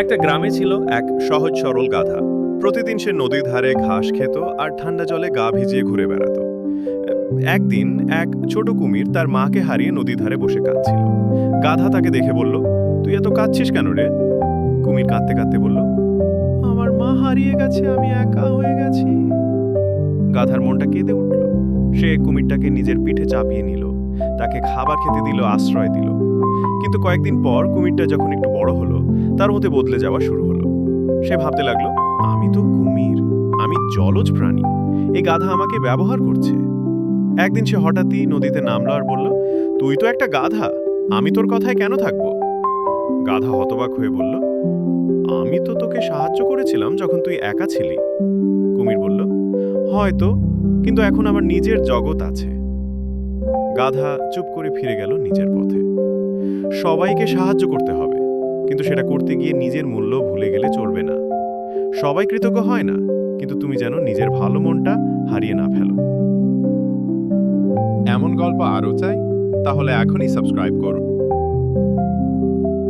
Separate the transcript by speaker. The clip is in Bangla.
Speaker 1: একটা গ্রামে ছিল এক সহজ সরল গাধা। প্রতিদিন সে নদীর ধারে ঘাস খেত আর ঠান্ডা জলে গা ভিজিয়ে ঘুরে বেড়াতো। একদিন এক ছোট কুমির তার মাকে হারিয়ে নদীর ধারে বসে কাঁদছিল। গাধা তাকে দেখে বলল, তুই এত কাঁদছিস কেন রে? কুমির কাঁদতে কাঁদতে বলল, আমার মা হারিয়ে গেছে, আমি একা হয়ে গেছি। গাধার মনটা কেঁদে উঠল। সে কুমিরটাকে নিজের পিঠে চাপিয়ে নিল, তাকে খাবার খেতে দিল, আশ্রয় দিল। কিন্তু কয়েকদিন পর কুমিরটা যখন একটু বড় হলো, তার মধ্যে বদলে যাওয়া শুরু হলো। সে ভাবতে লাগল, আমি তো কুমির, আমি জলজ প্রাণী, এই গাধা আমাকে ব্যবহার করছে। একদিন সে হঠাৎই নদীতে নামলো আর বলল, তুই তো একটা গাধা, আমি তোর কথায় কেন থাকব? গাধা হতবাক হয়ে বলল, আমি তো তোকে সাহায্য করেছিলাম যখন তুই একা ছিলি। কুমির বলল, হয়তো, কিন্তু এখন আমার নিজের জগৎ আছে। গাধা চুপ করে ফিরে গেল নিজের পথে। সবাইকে সাহায্য করতে হবে, কিন্তু সেটা করতে গিয়ে নিজের মূল্য ভুলে গেলে চলবে না। সবাই কৃতজ্ঞ হয় না, কিন্তু তুমি যেন নিজের ভালো মনটা হারিয়ে না ফেলো।
Speaker 2: এমন গল্প আরও চাই, তাহলে এখনই সাবস্ক্রাইব করুন